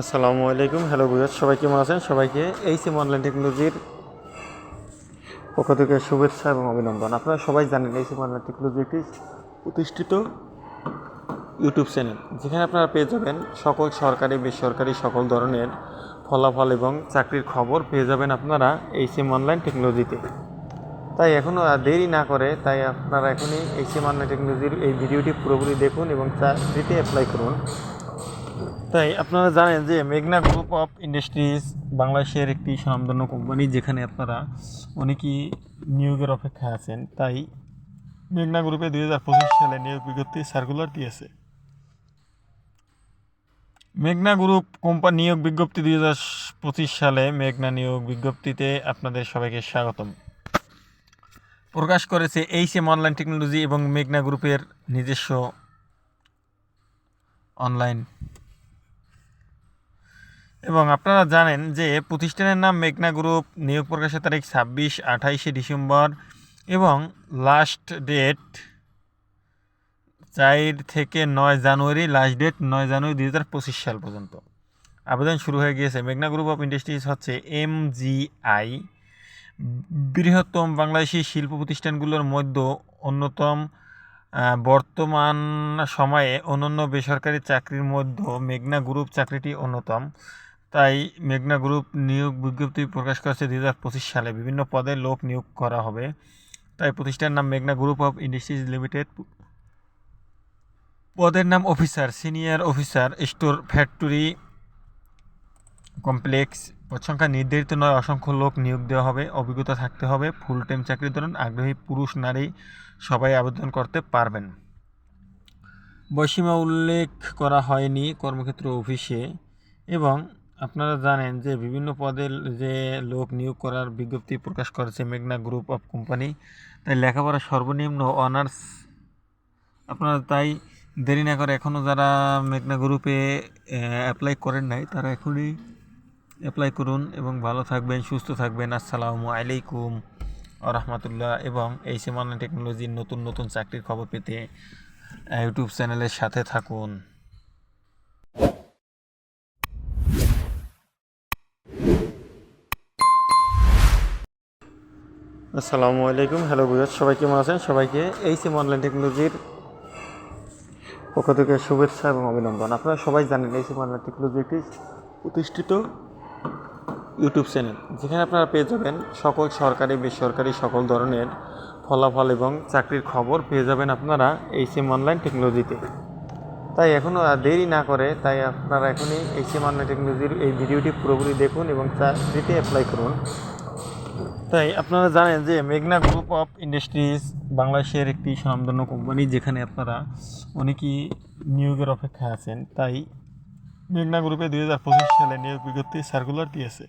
আসসালামু আলাইকুম। হ্যালো বুঝার সবাই কেমন আছেন? সবাইকে এই সিম অনলাইন টেকনোলজির পক্ষ থেকে শুভেচ্ছা এবং অভিনন্দন। আপনারা সবাই জানেন এই সিম অনলাইন টেকনোলজি একটি প্রতিষ্ঠিত ইউটিউব চ্যানেল যেখানে আপনারা পেয়ে যাবেন সকল সরকারি, বেসরকারি সকল ধরনের ফলাফল এবং চাকরির খবর পেয়ে যাবেন আপনারা এই সিম অনলাইন টেকনোলজিতে তাই এখনও দেরি না করে তাই আপনারা এখনই এই সিম অনলাইন টেকনোলজির এই ভিডিওটি পুরোপুরি দেখুন এবং চাকরিতে অ্যাপ্লাই করুন। তাই আপনারা জানেন যে মেঘনা গ্রুপ অফ ইন্ডাস্ট্রিজ বাংলাদেশের একটি স্বনামধন্য কোম্পানি যেখানে আপনারা অনেকেই নিয়োগের অপেক্ষায় আছেন। তাই মেঘনা গ্রুপে দুই হাজার পঁচিশ সালে নিয়োগ বিজ্ঞপ্তি সার্কুলার দিয়েছে। মেঘনা গ্রুপ কোম্পানি নিয়োগ বিজ্ঞপ্তি দুই হাজার পঁচিশ সালে মেঘনা নিয়োগ বিজ্ঞপ্তিতে আপনাদের সবাইকে স্বাগতম। প্রকাশ করেছে এইচ এম অনলাইন টেকনোলজি এবং মেঘনা গ্রুপের নিজস্ব অনলাইন এবং আপনারা জানেন যে প্রতিষ্ঠানের নাম মেঘনা গ্রুপ, নিয়োগ প্রকাশের তারিখ ছাব্বিশ আঠাইশে ডিসেম্বর এবং লাস্ট ডেট চার থেকে নয় জানুয়ারি লাস্ট ডেট নয় জানুয়ারি দুই হাজার পঁচিশ সাল পর্যন্ত। আবেদন শুরু হয়ে গিয়েছে। মেঘনা গ্রুপ অফ ইন্ডাস্ট্রিজ হচ্ছে এমজিআই বৃহত্তম বাংলাদেশি শিল্প প্রতিষ্ঠানগুলোর মধ্যে অন্যতম। বর্তমান সময়ে অন্যান্য বেসরকারি চাকরির মধ্যে মেঘনা গ্রুপ চাকরিটি অন্যতম। তাই মেঘনা গ্রুপ নিয়োগ বিজ্ঞপ্তি প্রকাশ করেছে দুই হাজার পঁচিশ সালে। বিভিন্ন পদে লোক নিয়োগ করা হবে। তাই প্রতিষ্ঠানের নাম মেঘনা গ্রুপ অফ ইন্ডাস্ট্রিজ লিমিটেড। পদের নাম officer, senior officer, store factory complex. সংখ্যা নির্ধারিত নয়, অসংখ্য লোক নিয়োগ দেওয়া হবে, অভিজ্ঞতা থাকতে হবে ফুল টাইম চাকরির ধরুন, আগ্রহী পুরুষ, নারী সবাই আবেদন করতে পারবেন। বয়সীমা উল্লেখ করা হয়নি কর্মক্ষেত্র অফিসে এবং আপনারা জানেন যে বিভিন্ন পদের যে লোক নিয়োগ করার বিজ্ঞপ্তি প্রকাশ করেছে মেঘনা গ্রুপ অফ কোম্পানি, তাই লেখাপড়া সর্বনিম্ন অনার্স। আপনারা তাই দেরি না করে এখনও যারা মেঘনা গ্রুপে অ্যাপ্লাই করেন নাই, তারা এখনই অ্যাপ্লাই করুন এবং ভালো থাকবেন, সুস্থ থাকবেন। আসসালামু আলাইকুম রহমতুল্লাহ এবং এই সীমানা টেকনোলজির নতুন নতুন চাকরির খবর পেতে ইউটিউব চ্যানেলের সাথে থাকুন। আসসালামু আলাইকুম। হ্যালো বুঝার সবাই কেমন আছেন? সবাইকে এই সিম অনলাইন টেকনোলজির পক্ষ থেকে শুভেচ্ছা এবং অভিনন্দন। আপনারা সবাই জানেন এই সিম অনলাইন টেকনোলজি একটি প্রতিষ্ঠিত ইউটিউব চ্যানেল যেখানে আপনারা পেয়ে যাবেন সকল সরকারি, বেসরকারি সকল ধরনের ফলাফল এবং চাকরির খবর পেয়ে যাবেন আপনারা এই সিম অনলাইন টেকনোলজিতে তাই এখনও দেরি না করে তাই আপনারা এখনই এই সিম অনলাইন টেকনোলজির এই ভিডিওটি পুরোপুরি দেখুন এবং চাকরিতে অ্যাপ্লাই করুন। তাই আপনারা জানেন যে মেঘনা গ্রুপ অফ ইন্ডাস্ট্রিজ বাংলাদেশের একটি স্বনামধন্য কোম্পানি যেখানে আপনারা অনেকেই নিয়োগের অপেক্ষায় আছেন। তাই মেঘনা গ্রুপে দুই হাজার পঁচিশ সালে নিয়োগ বিজ্ঞপ্তি সার্কুলার দিয়েছে।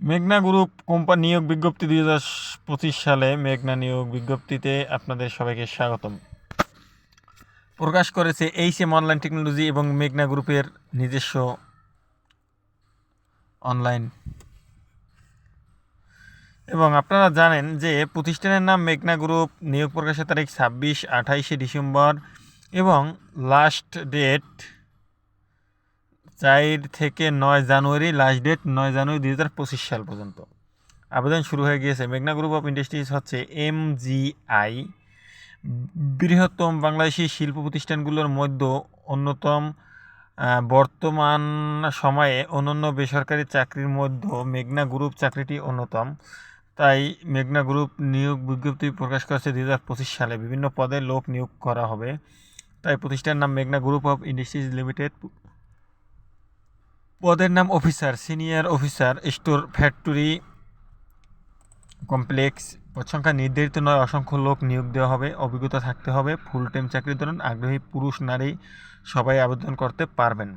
মেঘনা গ্রুপ কোম্পানি নিয়োগ বিজ্ঞপ্তি দুই হাজার পঁচিশ সালে মেঘনা নিয়োগ বিজ্ঞপ্তিতে আপনাদের সবাইকে স্বাগতম। প্রকাশ করেছে এইচ এম অনলাইন টেকনোলজি এবং মেঘনা গ্রুপের নিজস্ব অনলাইন এবং আপনারা জানেন যে প্রতিষ্ঠানের নাম মেঘনা গ্রুপ, নিয়োগ প্রকাশের তারিখ ছাব্বিশ আঠাইশে ডিসেম্বর এবং লাস্ট ডেট চার থেকে নয় জানুয়ারি, লাস্ট ডেট নয় জানুয়ারি দুই হাজার পঁচিশ সাল পর্যন্ত। আবেদন শুরু হয়ে গিয়েছে। মেঘনা গ্রুপ অফ ইন্ডাস্ট্রিজ হচ্ছে এম জি আই বৃহত্তম বাংলাদেশি শিল্প প্রতিষ্ঠানগুলোর মধ্যে অন্যতম। বর্তমান সময়ে অন্যান্য বেসরকারি চাকরির মধ্যে মেঘনা গ্রুপ চাকরিটি অন্যতম। তাই মেঘনা গ্রুপ নিয়োগ বিজ্ঞপ্তি প্রকাশ করেছে দুই হাজার পঁচিশ সালে। বিভিন্ন পদে লোক নিয়োগ করা হবে। তাই প্রতিষ্ঠানের নাম মেঘনা গ্রুপ অফ ইন্ডাস্ট্রিজ লিমিটেড। পদের নাম officer, senior officer, store factory complex. পদ সংখ্যা নির্ধারিত নয়, অসংখ্য লোক নিয়োগ দেওয়া হবে, অভিজ্ঞতা থাকতে হবে ফুল টাইম চাকরির ধরুন, আগ্রহী পুরুষ, নারী সবাই আবেদন করতে পারবেন।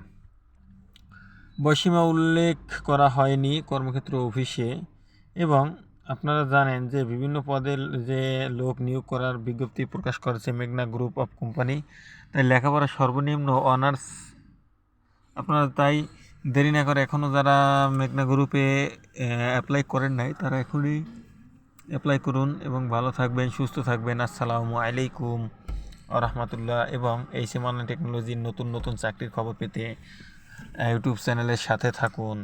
বয়সীমা উল্লেখ করা হয়নি কর্মক্ষেত্র অফিসে এবং আপনারা জানেন যে বিভিন্ন পদের যে লোক নিয়োগ করার বিজ্ঞপ্তি প্রকাশ করেছে মেঘনা গ্রুপ অফ কোম্পানি, তাই লেখাপড়া সর্বনিম্ন অনার্স। আপনারা তাই দেরি না করে এখনও যারা মেঘনা গ্রুপে অ্যাপ্লাই করেন নাই, তারা এখনই অ্যাপ্লাই করুন এবং ভালো থাকবেন, সুস্থ থাকবেন। আসসালামু আলাইকুম রহমতুল্লাহ এবং এই সিম অনলাইন টেকনোলজির নতুন নতুন চাকরির খবর পেতে ইউটিউব চ্যানেলের সাথে থাকুন।